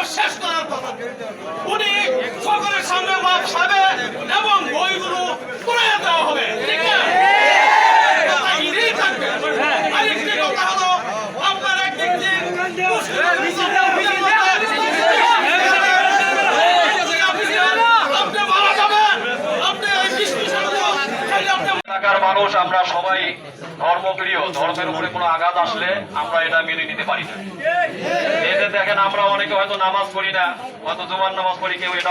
পয়সা শেষ করার কথা। উনি সকলের সামনে মাপ খাবে এবং বইগুলো করে দেওয়া হবে। মানুষ, আমরা সবাই ধর্মপ্রিয়। ধর্মের উপরে কোনো আঘাত আসলে আমরা এটা মেনে নিতে পারি না। দেখেন আমরা অনেকে হয়তো নামাজ পড়ি না হয়তো জুমার নামাজ পড়ি কেউ এটা